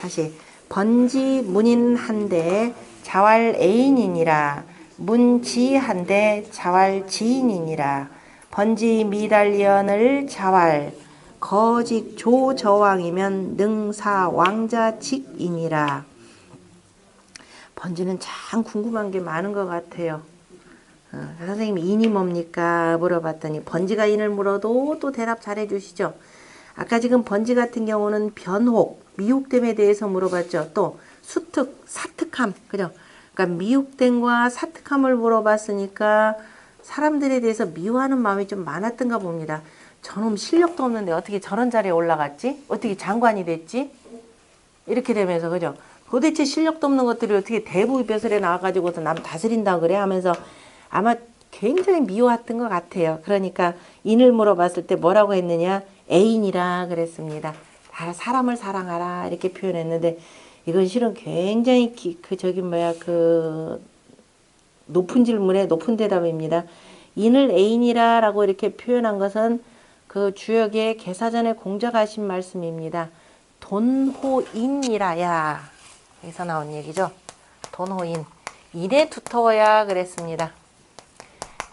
다시 번지 문인 한데 자활 애인이니라. 문지 한데 자활 지인이니라. 번지 미달리언을 자활 거직 조저왕이면 능사 왕자직이니라. 번지는 참 궁금한 게 많은 것 같아요. 어, 선생님 인이 뭡니까? 물어봤더니 번지가 인을 물어도 또 대답 잘해 주시죠. 아까 지금 번지 같은 경우는 변혹, 미혹됨에 대해서 물어봤죠. 또 수특, 사특함, 그죠? 그러니까 미혹됨과 사특함을 물어봤으니까 사람들에 대해서 미워하는 마음이 좀 많았던가 봅니다. 저놈 실력도 없는데 어떻게 저런 자리에 올라갔지? 어떻게 장관이 됐지? 이렇게 되면서 그죠? 도대체 실력도 없는 것들이 어떻게 대부 벼슬에 나와가지고서 남 다스린다 그래 하면서 아마 굉장히 미워했던 것 같아요. 그러니까 인을 물어봤을 때 뭐라고 했느냐? 애인이라 그랬습니다. 다 사람을 사랑하라 이렇게 표현했는데 이건 실은 굉장히 기, 그 저기 뭐야 그 높은 질문에 높은 대답입니다. 인을 애인이라라고 이렇게 표현한 것은 그 주역의 개사전에 공작하신 말씀입니다. 돈호인이라야 여기서 나온 얘기죠. 돈호인 인에 두터워야 그랬습니다.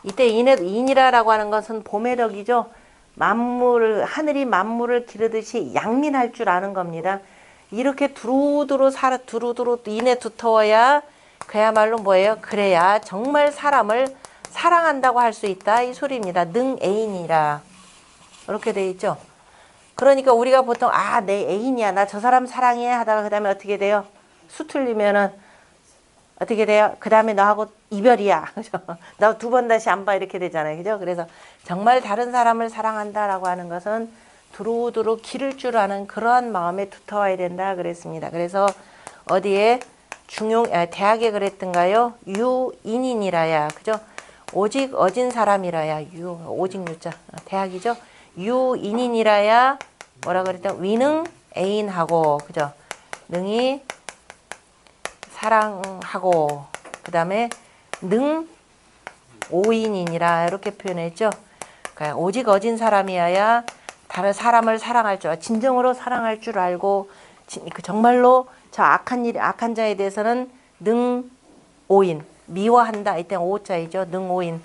이때 인에 인이라라고 하는 것은 봄의 덕이죠. 만물 하늘이 만물을 기르듯이 양민할 줄 아는 겁니다. 이렇게 두루두루 살아 두루두루 인에 두터워야 그야말로 뭐예요? 그래야 정말 사람을 사랑한다고 할 수 있다 이 소리입니다. 능 애인이라 이렇게 돼 있죠. 그러니까 우리가 보통 아 내 애인이야 나 저 사람 사랑해 하다가 그 다음에 어떻게 돼요? 수틀리면은 어떻게 돼요? 그 다음에 너하고 이별이야. 그죠? 너 두 번 다시 안 봐. 이렇게 되잖아요. 그죠? 그래서 정말 다른 사람을 사랑한다라고 하는 것은 두루두루 기를 줄 아는 그러한 마음에 두터워야 된다 그랬습니다. 그래서 어디에 중용, 아, 대학에 그랬던가요? 유인인이라야. 그죠? 오직 어진 사람이라야. 유, 오직 유자. 아, 대학이죠? 유인인이라야 뭐라 그랬다? 위능 애인하고. 그죠? 능이 사랑하고 그 다음에 능 오인이니라 이렇게 표현했죠. 그러니까 오직 어진 사람이어야 다른 사람을 사랑할 줄 진정으로 사랑할 줄 알고 진- 그 정말로 저 악한 일 악한 자에 대해서는 능 오인 미워한다 이때 오자이죠. 능 오인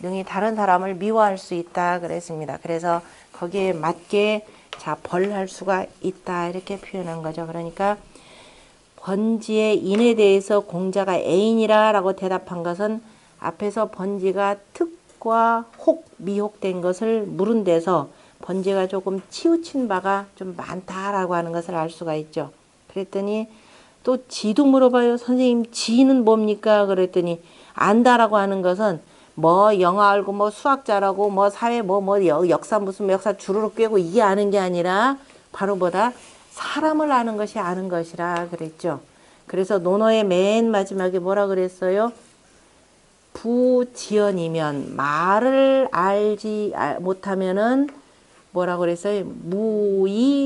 능이 다른 사람을 미워할 수 있다 그랬습니다. 그래서 거기에 맞게 자 벌할 수가 있다 이렇게 표현한 거죠. 그러니까 번지의 인에 대해서 공자가 애인이라 라고 대답한 것은 앞에서 번지가 특과 혹 미혹된 것을 물은 데서 번지가 조금 치우친 바가 좀 많다라고 하는 것을 알 수가 있죠. 그랬더니 또 지도 물어봐요. 선생님 지는 뭡니까? 그랬더니 안다라고 하는 것은 뭐 영어 알고 뭐 수학 잘하고 뭐 사회 뭐뭐 역사 무슨 역사 주르륵 꿰고 이게 아는 게 아니라 바로 뭐다 사람을 아는 것이 아는 것이라 그랬죠. 그래서 논어의 맨 마지막에 뭐라 그랬어요? 부지연이면 말을 알지 알- 못하면은 뭐라 그랬어요?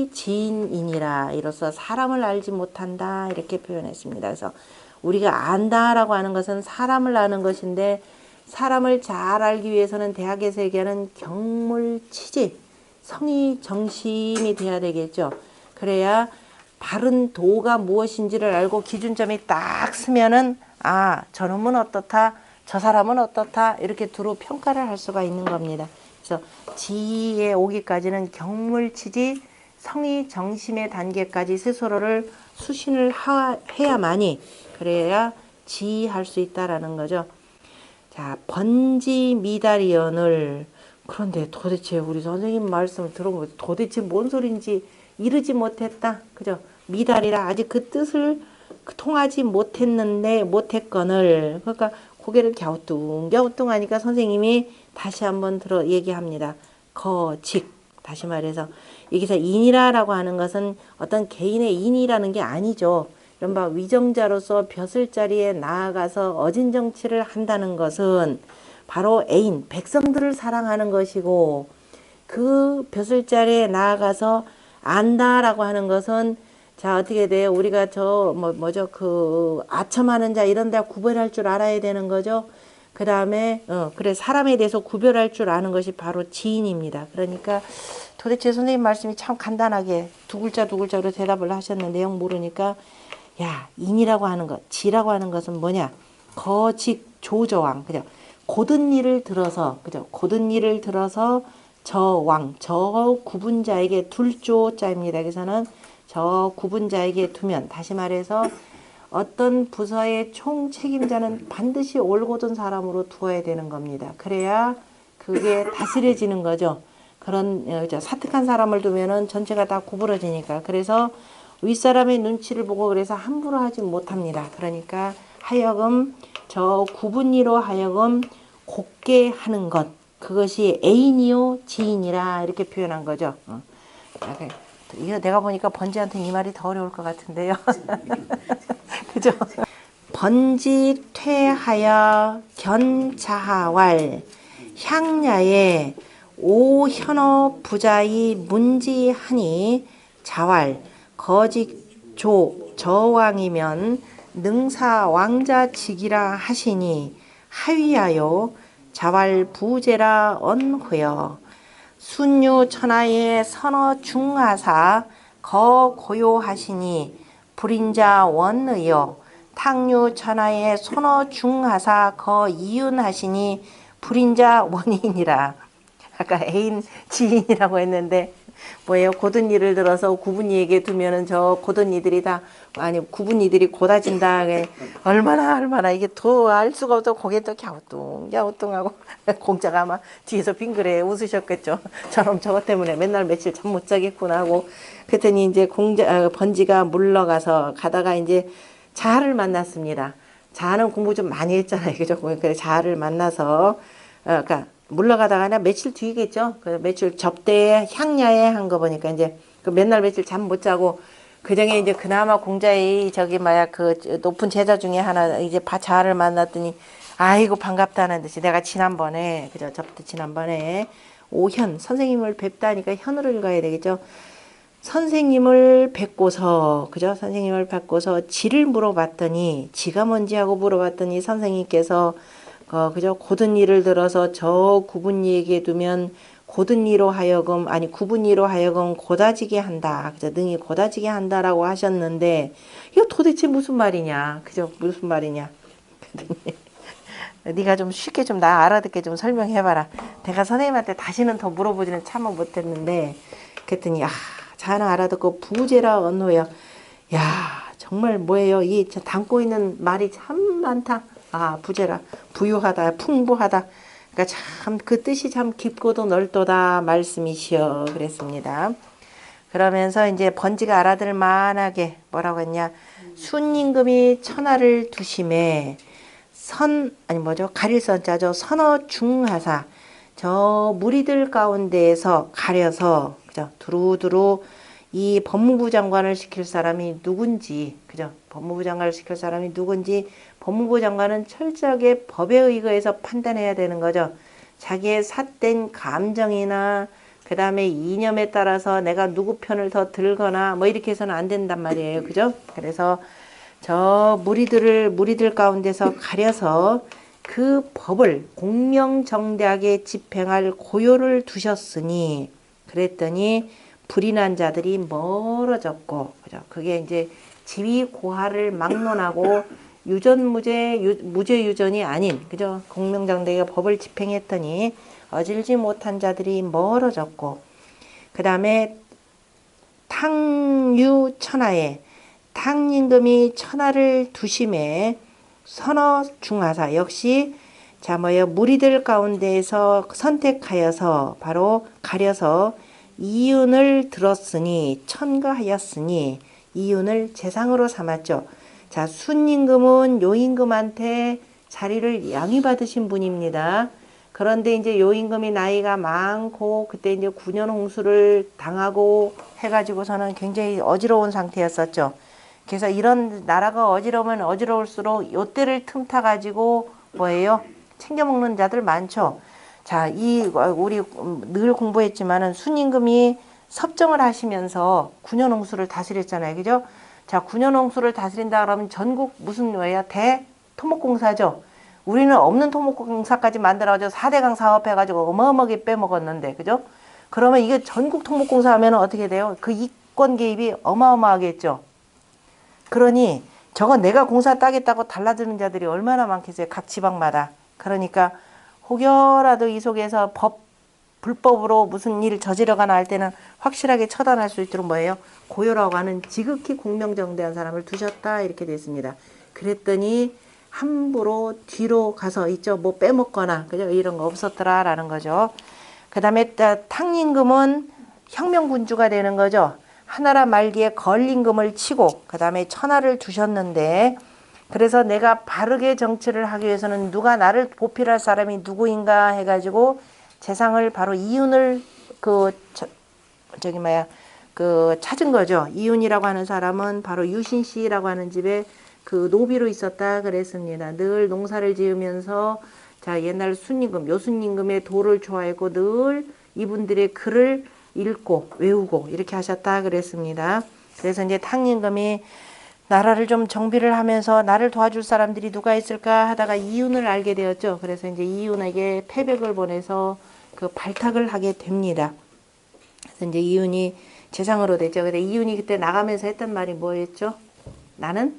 무이지인이라 이로써 사람을 알지 못한다 이렇게 표현했습니다. 그래서 우리가 안다라고 하는 것은 사람을 아는 것인데 사람을 잘 알기 위해서는 대학에서 얘기하는 경물치지 성의 정심이 돼야 되겠죠. 그래야 바른 도가 무엇인지를 알고 기준점이 딱 쓰면은 아 저놈은 어떻다 저 사람은 어떻다 이렇게 두루 평가를 할 수가 있는 겁니다. 그래서 지에 오기까지는 경물치지 성의 정심의 단계까지 스스로를 수신을 하, 해야만이 그래야 지할 수 있다라는 거죠. 자 번지 미다리언을 그런데 도대체 우리 선생님 말씀을 들어보면 도대체 뭔 소린지 이르지 못했다. 그죠? 미달이라 아직 그 뜻을 그 통하지 못했는데 못했건을 그러니까 고개를 갸우뚱 갸우뚱 하니까 선생님이 다시 한번 들어 얘기합니다. 거직 다시 말해서 여기서 인이라라고 하는 것은 어떤 개인의 인이라는 게 아니죠. 이른바 위정자로서 벼슬 자리에 나아가서 어진 정치를 한다는 것은 바로 애인 백성들을 사랑하는 것이고 그 벼슬 자리에 나아가서 안다라고 하는 것은 자 어떻게 돼요? 우리가 저 뭐 뭐죠? 그 아첨하는 자 이런 데 구별할 줄 알아야 되는 거죠. 그 다음에 어 그래 사람에 대해서 구별할 줄 아는 것이 바로 지인입니다. 그러니까 도대체 선생님 말씀이 참 간단하게 두 글자 두 글자로 대답을 하셨는데 내용 모르니까. 야 인이라고 하는 것 지라고 하는 것은 뭐냐? 거직 조저왕. 그죠? 고든 일을 들어서 그죠? 고든 일을 들어서 저왕 저 구분자에게 둘조 자입니다 그래서는 저 구분자에게 두면 다시 말해서 어떤 부서의 총 책임자는 반드시 올곧은 사람으로 두어야 되는 겁니다. 그래야 그게 다스려지는 거죠. 그런 어, 저 사특한 사람을 두면은 전체가 다 구부러지니까. 그래서 윗사람의 눈치를 보고 그래서 함부로 하지 못합니다. 그러니까 하여금 저 구분이로 하여금 곱게 하는 것 그것이 애인이요 지인이라 이렇게 표현한 거죠. 어. 이거 내가 보니까 번지한테 이 말이 더 어려울 것 같은데요. 그죠? 번지 퇴하여 견자하왈 향야에 오현어 부자이 문지하니 자왈 거직조 저왕이면 능사 왕자직이라 하시니 하위하여 자왈 부제라 언호여. 순유 천하의 선어 중하사 거 고요하시니 불인자 원의요 탕유 천하의 선어 중하사 거 이윤하시니 불인자 원인이라. 아까 애인 지인이라고 했는데 뭐예요? 고든 일을 들어서 구분이에게 두면은 저 고든 이들이 다 아니 구분이들이 고다진다. 얼마나 얼마나 이게 더 알 수가 없어. 고개 또 갸우뚱 갸우뚱하고 공짜가 아마 뒤에서 빙그레 웃으셨겠죠. 저놈 저것 때문에 맨날 며칠 잠 못 자겠구나 하고. 그랬더니 이제 공자 아, 번지가 물러가서 가다가 이제 자를 만났습니다. 자는 공부 좀 많이 했잖아요. 그죠? 그래 자를 만나서 어, 그러니까 물러가다가 며칠 뒤겠죠. 그 며칠 접대에 향야에 한 거 보니까 이제 그 맨날 며칠 잠 못 자고 그중에 이제 그나마 공자의 저기 뭐야 그 높은 제자 중에 하나 이제 바자를 만났더니 아이고 반갑다는 듯이 내가 지난번에 그죠 접대 지난번에 오현 선생님을 뵙다니까 현으로 읽어야 되겠죠. 선생님을 뵙고서 그죠 선생님을 뵙고서 지를 물어봤더니 지가 뭔지 하고 물어봤더니 선생님께서 어, 그죠? 고든 일을 들어서 저 구분이에게 두면 고든 이로 하여금 아니 구분이로 하여금 고다지게 한다. 그죠? 능히 고다지게 한다라고 하셨는데 이거 도대체 무슨 말이냐? 그죠? 무슨 말이냐? 네가 좀 쉽게 좀 나 알아듣게 좀 설명해 봐라. 내가 선생님한테 다시는 더 물어보지는 참아 못했는데 그랬더니 아 자는 알아듣고 부제라 언호야. 야 정말 뭐예요? 이 담고 있는 말이 참 많다. 아 부재라. 부유하다 풍부하다. 그러니까 참 그 뜻이 참 깊고도 넓도다 말씀이시여. 그랬습니다. 그러면서 이제 번지가 알아들 만하게 뭐라고 했냐? 순임금이 천하를 두심에 선 아니 뭐죠? 가릴선 자죠. 선어 중하사. 저 무리들 가운데에서 가려서 그죠? 두루두루 이 법무부 장관을 시킬 사람이 누군지 그죠? 법무부 장관을 시킬 사람이 누군지 법무부 장관은 철저하게 법에 의거해서 판단해야 되는 거죠. 자기의 삿된 감정이나 그 다음에 이념에 따라서 내가 누구 편을 더 들거나 뭐 이렇게 해서는 안 된단 말이에요. 그죠? 그래서 저 무리들을 무리들 가운데서 가려서 그 법을 공명정대하게 집행할 고요를 두셨으니 그랬더니 불이 난 자들이 멀어졌고 그죠? 그게 이제 지위 고하를 막론하고 유전무죄 유, 무죄 유전이 아닌 그죠 공명장대가 법을 집행했더니 어질지 못한 자들이 멀어졌고 그 다음에 탕유 천하에 탕임금이 천하를 두심에 선어 중하사 역시 자 뭐요 무리들 가운데에서 선택하여서 바로 가려서 이윤을 들었으니 천거하였으니 이윤을 재상으로 삼았죠. 자, 순임금은 요임금한테 자리를 양위받으신 분입니다. 그런데 이제 요임금이 나이가 많고 그때 이제 9년 홍수를 당하고 해가지고서는 굉장히 어지러운 상태였었죠. 그래서 이런 나라가 어지러우면 어지러울수록 요때를 틈타 가지고 뭐예요? 챙겨 먹는 자들 많죠. 자, 이 우리 늘 공부했지만은 순임금이 섭정을 하시면서 9년 홍수를 다스렸잖아요. 그죠? 자, 9년 홍수를 다스린다 그러면 전국 무슨 뭐야? 대토목공사죠. 우리는 없는 토목공사까지 만들어가지고 4대강 사업해가지고 어마어마하게 빼먹었는데, 그죠? 그러면 이게 전국 통목공사 하면 어떻게 돼요? 그 이권 개입이 어마어마하겠죠. 그러니 저건 내가 공사 따겠다고 달라드는 자들이 얼마나 많겠어요. 각 지방마다. 그러니까 혹여라도 이 속에서 법 불법으로 무슨 일 저지르거나 할 때는 확실하게 처단할 수 있도록 뭐예요? 고요라고 하는 지극히 공명정대한 사람을 두셨다 이렇게 됐습니다. 그랬더니 함부로 뒤로 가서 있죠. 뭐 빼먹거나 그죠? 이런 거 없었더라 라는 거죠. 그 다음에 탕임금은 혁명군주가 되는 거죠. 하나라 말기에 걸림금을 치고 그 다음에 천하를 두셨는데 그래서 내가 바르게 정치를 하기 위해서는 누가 나를 보필할 사람이 누구인가 해가지고 재상을 바로 이윤을 그 저, 저기 뭐야 그 찾은 거죠. 이윤이라고 하는 사람은 바로 유신 씨라고 하는 집에 그 노비로 있었다 그랬습니다. 늘 농사를 지으면서 자 옛날 순임금 요순임금의 도를 좋아했고 늘 이분들의 글을 읽고 외우고 이렇게 하셨다 그랬습니다. 그래서 이제 탕임금이 나라를 좀 정비를 하면서 나를 도와줄 사람들이 누가 있을까 하다가 이윤을 알게 되었죠. 그래서 이제 이윤에게 패백을 보내서 그 발탁을 하게 됩니다. 그래서 이제 이윤이 재상으로 됐죠. 근데 이윤이 그때 나가면서 했던 말이 뭐였죠? 나는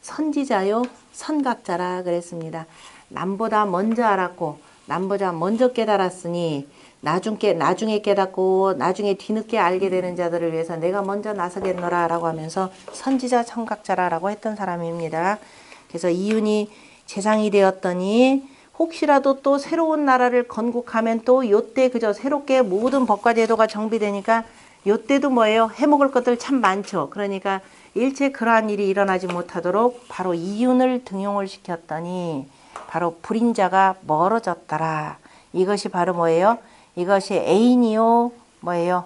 선지자요 선각자라 그랬습니다. 남보다 먼저 알았고 남보다 먼저 깨달았으니 나중에 나중에 깨닫고 나중에 뒤늦게 알게 되는 자들을 위해서 내가 먼저 나서겠노라라고 하면서 선지자 선각자라라고 했던 사람입니다. 그래서 이윤이 재상이 되었더니 혹시라도 또 새로운 나라를 건국하면 또 요때 그저 새롭게 모든 법과 제도가 정비되니까 요때도 뭐예요? 해먹을 것들 참 많죠. 그러니까 일체 그러한 일이 일어나지 못하도록 바로 이윤을 등용을 시켰더니 바로 불인자가 멀어졌더라. 이것이 바로 뭐예요? 이것이 애인이요 뭐예요?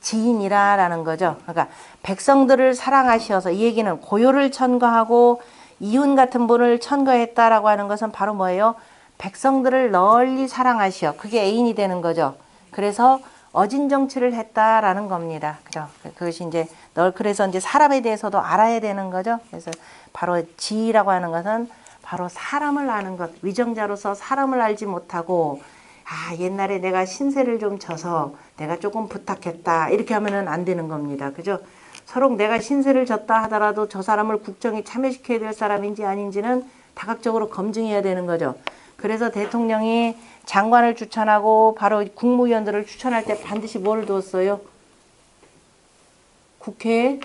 지인이라 라는 거죠. 그러니까 백성들을 사랑하시어서 이 얘기는 고요를 천거하고 이윤 같은 분을 천거했다라고 하는 것은 바로 뭐예요? 백성들을 널리 사랑하시어 그게 애인이 되는 거죠. 그래서 어진 정치를 했다라는 겁니다. 그죠? 그것이 이제 널 그래서 이제 사람에 대해서도 알아야 되는 거죠. 그래서 바로 지라고 하는 것은 바로 사람을 아는 것. 위정자로서 사람을 알지 못하고 아 옛날에 내가 신세를 좀 져서 내가 조금 부탁했다 이렇게 하면은 안 되는 겁니다. 그죠? 서로 내가 신세를 졌다 하더라도 저 사람을 국정에 참여시켜야 될 사람인지 아닌지는 다각적으로 검증해야 되는 거죠. 그래서 대통령이 장관을 추천하고 바로 국무위원들을 추천할 때 반드시 뭘 두었어요? 국회에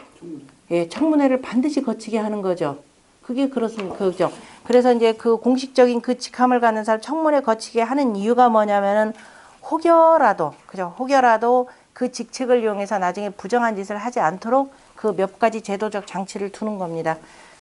예, 청문회를 반드시 거치게 하는 거죠. 그게 그렇습니다. 그죠. 그래서 이제 그 공식적인 그 직함을 갖는 사람 청문회 거치게 하는 이유가 뭐냐면은 혹여라도 그죠. 혹여라도 그 직책을 이용해서 나중에 부정한 짓을 하지 않도록 그 몇 가지 제도적 장치를 두는 겁니다.